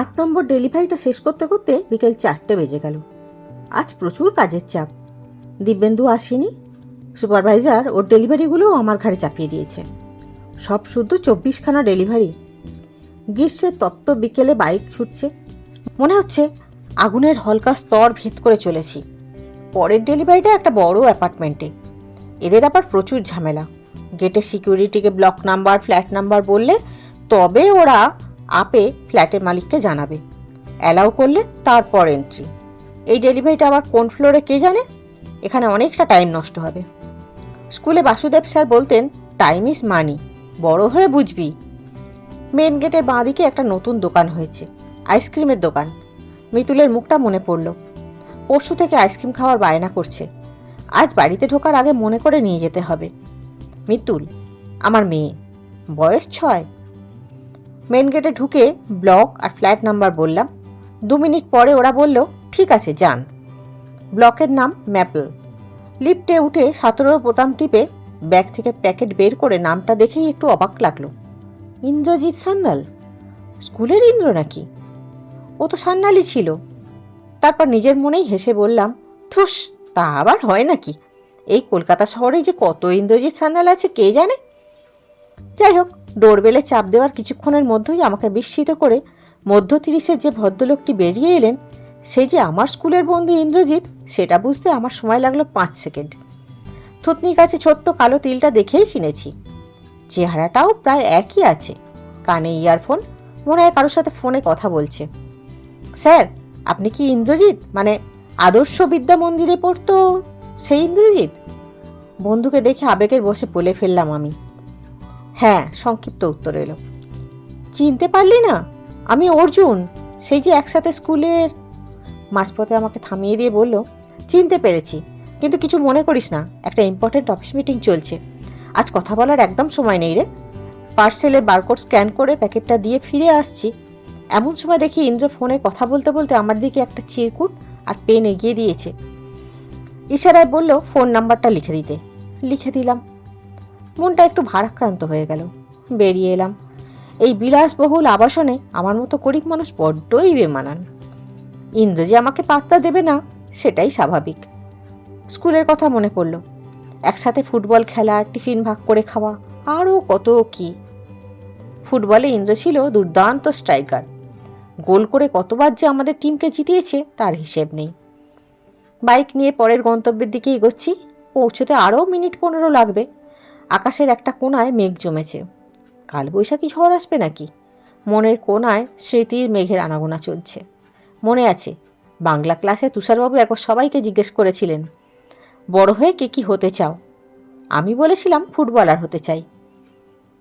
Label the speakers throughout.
Speaker 1: আট নম্বর ডেলিভারিটা শেষ করতে করতে বিকেল চারটে বেজে গেল। আজ প্রচুর কাজের চাপ। দিব্যেন্দু আসেনি। সুপারভাইজার ওর ডেলিভারিগুলোও আমার ঘাড়ে চাপিয়ে দিয়েছে। সব শুদ্ধ চব্বিশখানা ডেলিভারি। গ্রীষ্মের তপ্ত বিকেলে বাইক ছুটছে। মনে হচ্ছে আগুনের হলকা স্তর ভেদ করে চলেছি। পরের ডেলিভারিটা একটা বড় অ্যাপার্টমেন্টে। এদের আবার প্রচুর ঝামেলা। গেটে সিকিউরিটিকে ব্লক নাম্বার, ফ্ল্যাট নাম্বার বললে তবে ওরা আপে ফ্ল্যাটের মালিককে জানাবে। অ্যালাউ করলে তারপর এন্ট্রি। এই ডেলিভারিটা আবার কোন ফ্লোরে কে জানে? এখানে অনেকটা টাইম নষ্ট হবে। স্কুলে বাসুদেব স্যার বলতেন টাইম ইজ মানি বড় হয়ে বুঝবি। মেন গেটের বাঁদিকে একটা নতুন দোকান হয়েছে। আইসক্রিমের দোকান। মিতুলের মুখটা মনে পড়ল। পরশু থেকে আইসক্রিম খাওয়ার বায়না করছে। আজ বাড়িতে ঢোকার আগে মনে করে নিয়ে যেতে হবে। মিতুল, আমার মেয়ে, বয়স ছয়। মেন গেটে ঢুকে ব্লক আর ফ্ল্যাট নাম্বার বললাম। দু মিনিট পরে ওরা বলল, ঠিক আছে, যান। ব্লকের নাম ম্যাপল লিফটে উঠে সতেরো বোতাম টিপে ব্যাগ থেকে প্যাকেট বের করে নামটা দেখেই একটু অবাক লাগল। ইন্দ্রজিৎ সান্যাল? স্কুলের ইন্দ্র নাকি? ও তো সান্যালই ছিল। তারপর নিজের মনেই হেসে বললাম, থুস, তা আবার হয় নাকি? এই কলকাতা শহরে যে কত ইন্দ্রজিৎ সান্যাল আছে, কে জানে? যাই হোক, ডোরবেলে চাপ দেওয়ার কিছুক্ষণের মধ্যেই আমাকে বিস্মিত করে মধ্য তিরিশে যে ভদ্রলোকটি বেরিয়ে এলেন, সে যে আমার স্কুলের বন্ধু ইন্দ্রজিৎ, সেটা বুঝতে আমার সময় লাগল পাঁচ সেকেন্ড। থুতনির কাছে ছোট্ট কালো তিলটা দেখেই চিনেছি। চেহারাটাও প্রায় একই আছে, কানে ইয়ারফোন, মনে হয় কারোর সাথে ফোনে কথা বলছে। স্যার, আপনি কি ইন্দ্রজিৎ? মানে আদর্শ বিদ্যা মন্দিরে পড়তো সেই ইন্দ্রজিৎ? বন্ধুকে দেখে আবেগের বসে বলে ফেললাম আমি। হ্যাঁ সংক্ষিপ্ত উত্তর এলো। চিনতে পারলি না? আমি অর্জুন, সেই যে একসাথে স্কুলের। মাঝপথে আমাকে থামিয়ে দিয়ে বলল, চিনতে পেরেছি, কিন্তু কিছু মনে করিস না, একটা ইম্পর্টেন্ট অফিস মিটিং চলছে। আজ কথা বলার একদম সময় নেই রে। পার্সেলের বারকোড স্ক্যান করে প্যাকেটটা দিয়ে ফিরে আসছি। এমন সময় দেখি ইন্দ্র ফোনে কথা বলতে বলতে আমার দিকে একটা চিরকুট আর পেন এগিয়ে দিয়েছে। ইশারায় বলল, ফোন নাম্বারটা লিখে দিতে। লিখে দিলাম। মনটা একটু ভারাক্রান্ত হয়ে গেল। বেরিয়ে এলাম। এই বিলাসবহুল আবাসনে আমার মতো গরিব মানুষ বড্ডই বেমানান। ইন্দ্র যে আমাকে পাত্তা দেবে না, সেটাই স্বাভাবিক। স্কুলের কথা মনে পড়ল। একসাথে ফুটবল খেলা, টিফিন ভাগ করে খাওয়া, আরও কত কি। ফুটবলে ইন্দ্র ছিল দুর্দান্ত স্ট্রাইকার। গোল করে কতবার যে আমাদের টিমকে জিতিয়েছে, তার হিসেব নেই। বাইক নিয়ে পরের গন্তব্যের দিকে এগোচ্ছি, পৌঁছতে আরও মিনিট পনেরো লাগবে। আকাশের একটা কোনায় মেঘ জমেছে। কালবৈশাখী ঝড় আসবে নাকি? মনের কোনায় স্মৃতির মেঘের আনাগোনা চলছে। মনে আছে, বাংলা ক্লাসে তুষারবাবু একবার সবাইকে জিজ্ঞেস করেছিলেন, বড় হয়ে কে কি হতে চাও? আমি বলেছিলাম, ফুটবলার হতে চাই।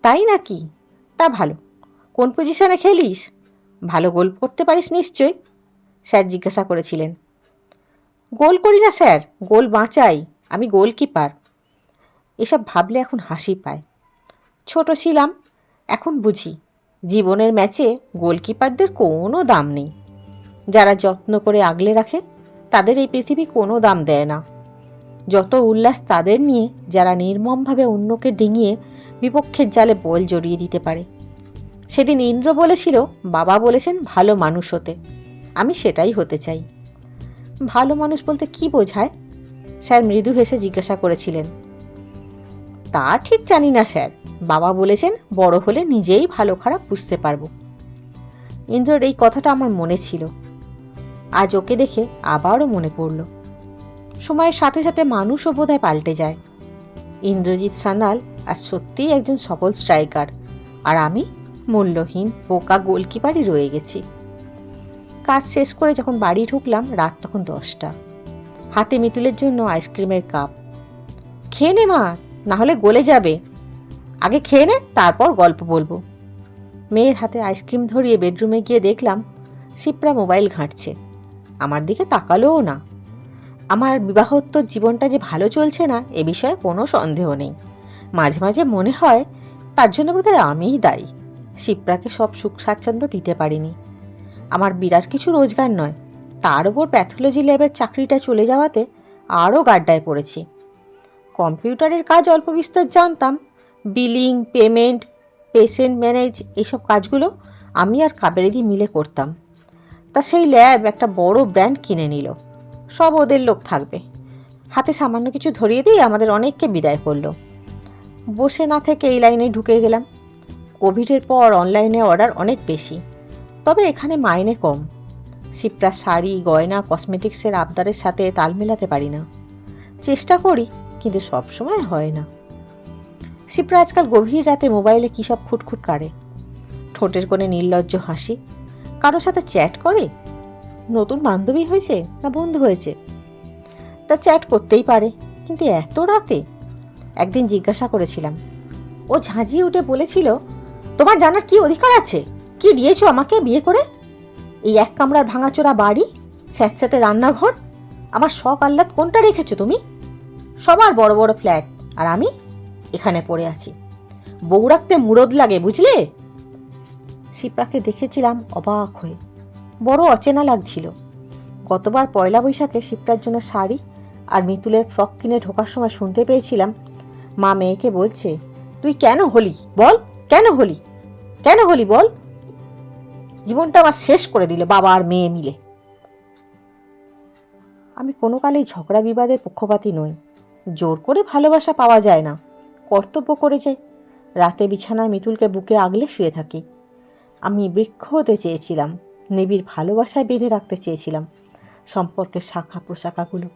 Speaker 1: তাই নাকি? তা ভালো। কোন পজিশনে খেলিস? ভালো গোল করতে পারিস নিশ্চয় স্যার জিজ্ঞাসা করেছিলেন। গোল করি না স্যার, গোল বাঁচাই। আমি গোলকিপার। এসব ভাবলে এখন হাসি পায়। ছোট ছিলাম, এখন বুঝি জীবনের ম্যাচে গোলকিপারদের কোনো দাম নেই। যারা যত্ন করে আগলে রাখে, তাদের এই পৃথিবী কোনো দাম দেয় না। যত উল্লাস তাদের নিয়ে, যারা নির্মমভাবে অন্যকে ডিঙিয়ে বিপক্ষের জালে বল জড়িয়ে দিতে পারে। সেদিন ইন্দ্র বলেছিল, বাবা বলেছেন ভালো মানুষ হতে। আমি সেটাই হতে চাই। ভালো মানুষ বলতে কি বোঝায়? স্যার মৃদু হেসে জিজ্ঞাসা করেছিলেন। তা ঠিক জানি না, স্যার। বাবা বলেছেন, বড় হলে নিজেই ভালো খারাপ বুঝতে পারব। ইন্দ্রর এই কথাটা আমার মনে ছিল। আজ ওকে দেখে আবারও মনে পড়ল। সময়ের সাথে সাথে মানুষও বোধহয় পাল্টে যায়। ইন্দ্রজিৎ সান্যাল আর সত্যিই একজন সফল স্ট্রাইকার, আর আমি মূল্যহীন, বোকা গোলকিপারই রয়ে গেছি। কাজ শেষ করে যখন বাড়ি ঢুকলাম, রাত তখন দশটা। হাতে মিতুলের জন্য আইসক্রিমের কাপ। খেয়ে নে মা না হলে গলে যাবে। আগে খেয়ে নে, তারপর গল্প বলব। মেয়ের হাতে আইসক্রিম ধরিয়ে বেডরুমে গিয়ে দেখলাম, শিপ্রা মোবাইল ঘাঁটছে। আমার দিকে তাকালোও না। আমার বিবাহোত্তর জীবনটা যে ভালো চলছে না, এ বিষয়ে কোনো সন্দেহ নেই। মাঝে মাঝে মনে হয়, তার জন্য বোধহয় আমিই দায়ী। শিপ্রাকে সব সুখ স্বাচ্ছন্দ্য দিতে পারিনি। আমার বিরাট কিছু রোজগার নয়। তার ওপর প্যাথোলজি ল্যাবের চাকরিটা চলে যাওয়াতে আরও গাড্ডায় পড়েছি। কম্পিউটারের কাজ অল্প বিস্তর জানতাম। বিলিং, পেমেন্ট, পেশেন্ট ম্যানেজ এইসব কাজগুলো আমি আর কাবেরিদি মিলে করতাম। তা সেই ল্যাব একটা বড় ব্র্যান্ড কিনে নিল। সব ওদের লোক থাকবে। হাতে সামান্য কিছু ধরিয়ে দিয়ে আমাদের অনেককে বিদায় করল। বসে না থেকে এই লাইনে ঢুকে গেলাম। কোভিডের পর অনলাইনে অর্ডার অনেক বেশি, তবে এখানে মাইনে কম। শিপটা শাড়ি, গয়না, কসমেটিক্সের আবদারের সাথে তাল মেলাতে পারি না। চেষ্টা করি কিন্তু সব সময় হয় না। শিপ্রা আজকাল গভীর রাতে মোবাইলে কী সব খুটখুট কাড়ে ঠোঁটের কোণে নির্লজ্জ হাসি। কারোর সাথে চ্যাট করে? নতুন বান্ধবী হয়েছে না বন্ধু হয়েছে? তা চ্যাট করতেই পারে, কিন্তু এত রাতে? একদিন জিজ্ঞাসা করেছিলাম। ও ঝাঁঝিয়ে উঠে বলেছিল, তোমার জানার কি অধিকার আছে? কি দিয়েছ আমাকে বিয়ে করে? এই এক কামরার ভাঙাচোরা বাড়ি, স্যাঁতস্যাঁতে রান্নাঘর, আমার শখ আহ্লাদ কোনটা রেখেছো তুমি? সবার বড় বড় ফ্ল্যাট। আর আমি এখানে পড়ে আছি। বউ রাখতে মুরদ লাগে, বুঝলে? শিপ্রাকে দেখেছিলাম অবাক হয়ে। বড় অচেনা লাগছিল। গতবার পয়লা বৈশাখে শিপ্রার জন্য শাড়ি আর মিতুলের ফ্রক কিনে ঢোকার সময় শুনতে পেয়েছিলাম, মা মেয়েকে বলছে, তুই কেন হলি? বল, কেন হলি? কেন হলি বল? জীবনটা আমার শেষ করে দিল বাবা আর মেয়ে মিলে। আমি কোনো কালেই ঝগড়া বিবাদের পক্ষপাতী নই। জোর করে ভালোবাসা পাওয়া যায় না। কর্তব্য করে যাই রাতে বিছানায় মিতুলকে বুকে আগলে শুয়ে থাকি। আমি বৃক্ষ হতে চেয়েছিলাম, নিবিড় ভালোবাসায় বেঁধে রাখতে চেয়েছিলাম সম্পর্কের শাখা প্রশাখাগুলো।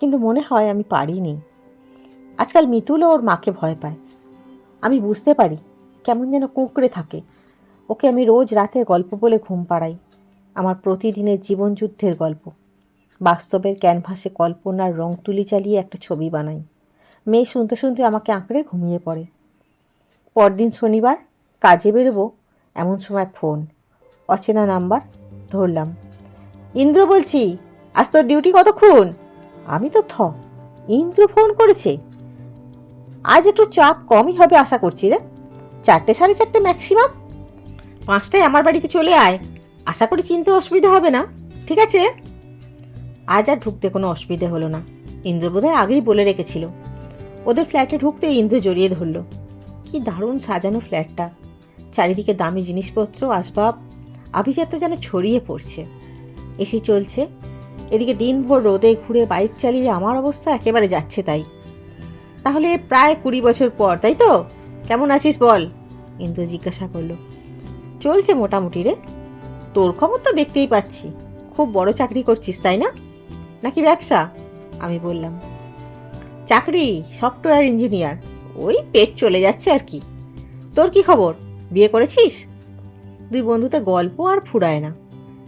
Speaker 1: কিন্তু মনে হয় আমি পারিনি। আজকাল মিতুলও ওর মাকে ভয় পায়। আমি বুঝতে পারি কেমন যেন কুঁকড়ে থাকে। ওকে আমি রোজ রাতে গল্প বলে ঘুম পাড়াই। আমার প্রতিদিনের জীবনযুদ্ধের গল্প। বাস্তবের ক্যানভাসে কল্পনার রং তুলি চালিয়ে একটা ছবি বানাই। মেয়ে শুনতে শুনতে আমাকে আঁকড়ে ঘুমিয়ে পড়ে। পরদিন শনিবার, কাজে বেরোবো, এমন সময় ফোন অচেনা নাম্বার ধরলাম। ইন্দ্র বলছি, আজ তোর ডিউটি কতক্ষণ? আমি তো থ, ইন্দ্র ফোন করেছে। আজ একটু চাপ কমই হবে আশা করছি রে। চারটে সাড়ে চারটে ম্যাক্সিমাম পাঁচটায় আমার বাড়িতে চলে আয়। আশা করি চিনতে অসুবিধা হবে না। ঠিক আছে? আজ আর ঢুকতে কোনো অসুবিধে হলো না। ইন্দ্র বোধহয় আগেই বলে রেখেছিল। ওদের ফ্ল্যাটে ঢুকতে ইন্দ্র জড়িয়ে ধরলো। কি দারুণ সাজানো ফ্ল্যাটটা। চারিদিকে দামি জিনিসপত্র, আসবাব, আভিজাত্য যেন ছড়িয়ে পড়ছে। এসি চলছে। এদিকে দিনভর রোদে ঘুরে বাইক চালিয়ে আমার অবস্থা একেবারে যাচ্ছে তাই। তাহলে প্রায় কুড়ি বছর পর, তাই তো? কেমন আছিস বল? ইন্দ্র জিজ্ঞাসা করল। চলছে মোটামুটি রে। তোর খবর তো দেখতেই পাচ্ছি। খুব বড় চাকরি করছিস, তাই না? নাকি ব্যবসা? আমি বললাম, চাকরি, সফটওয়্যার ইঞ্জিনিয়ার, ওই পেট চলে যাচ্ছে আর কি। তোর কি খবর? বিয়ে করেছিস? দুই বন্ধুতে গল্প আর ফুরায় না।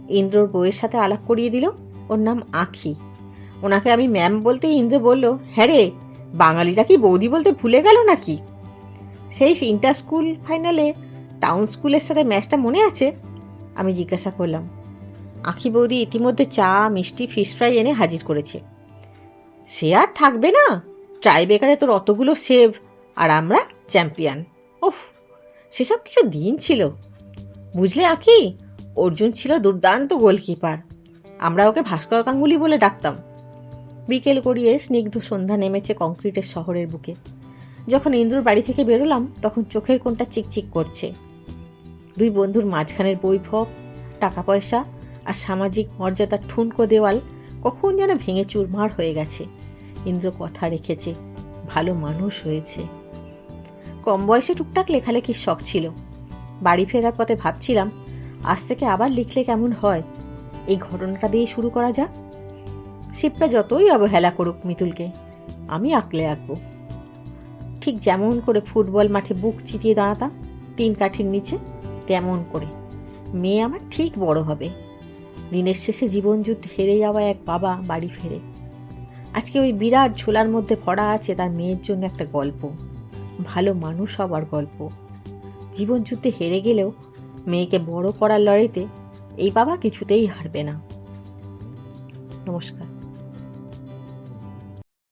Speaker 1: ইন্দ্রর বউয়ের সাথে আলাপ করিয়ে দিল, ওর নাম আখি। ওনাকে আমি ম্যাম বলতে ইন্দ্র বলল হ্যাঁ রে, বাঙালিরা কি বৌদি বলতে ভুলে গেল নাকি? সেই ইন্টার স্কুল ফাইনালে, টাউন স্কুলের সাথে ম্যাচটা মনে আছে? আমি জিজ্ঞাসা করলাম আখি বৌদি ইতিমধ্যে চা, মিষ্টি ফিশ ফ্রাই এনে হাজির করেছে। সে আর থাকবে না। ট্রাই বেকারে তোর অতগুলো সেভ আর আমরা চ্যাম্পিয়ন ওফ সেসব কিছু দিন ছিল। বুঝলে আখি? অর্জুন ছিল দুর্দান্ত গোলকিপার আমরা ওকে ভাস্কর গাঙ্গুলি বলে ডাকতাম। বিকেল গড়িয়ে স্নিগ্ধ সন্ধ্যা নেমেছে কংক্রিটের শহরের বুকে। যখন ইন্দ্রর বাড়ি থেকে বেরোলাম, তখন চোখের কোনটা চিকচিক করছে। দুই বন্ধুর মাঝখানের বৈভব টাকা পয়সা আর সামাজিক মর্যাদার ঠুনকো দেওয়াল কখন যেন ভেঙে চুরমার হয়ে গেছে। ইন্দ্র কথা রেখেছে, ভালো মানুষ হয়েছে। কম বয়সে টুকটাক লেখালেখির শখ ছিল। বাড়ি ফেরার পথে ভাবছিলাম, আজ থেকে আবার লিখলে কেমন হয়? এই ঘটনাটা দিয়ে শুরু করা যাক। শিবটা যতই অবহেলা করুক মিতুলকে, আমি আঁকলে আঁকবো। ঠিক যেমন করে ফুটবল মাঠে বুক চিতিয়ে দাঁড়াতাম, তিন কাঠির নিচে তেমন করে। মেয়ে আমার ঠিক বড় হবে। দিনের শেষে জীবনযুদ্ধ হেরে যাওয়া এক বাবা বাড়ি ফেরে। আজকে ওই বিরাট ঝোলার মধ্যে ভরা আছে তার মেয়ের জন্য একটা গল্প। ভালো মানুষ হবার গল্প। জীবনযুদ্ধে হেরে গেলেও মেয়েকে বড় করার লড়াইতে এই বাবা কিছুতেই হারবে না। নমস্কার।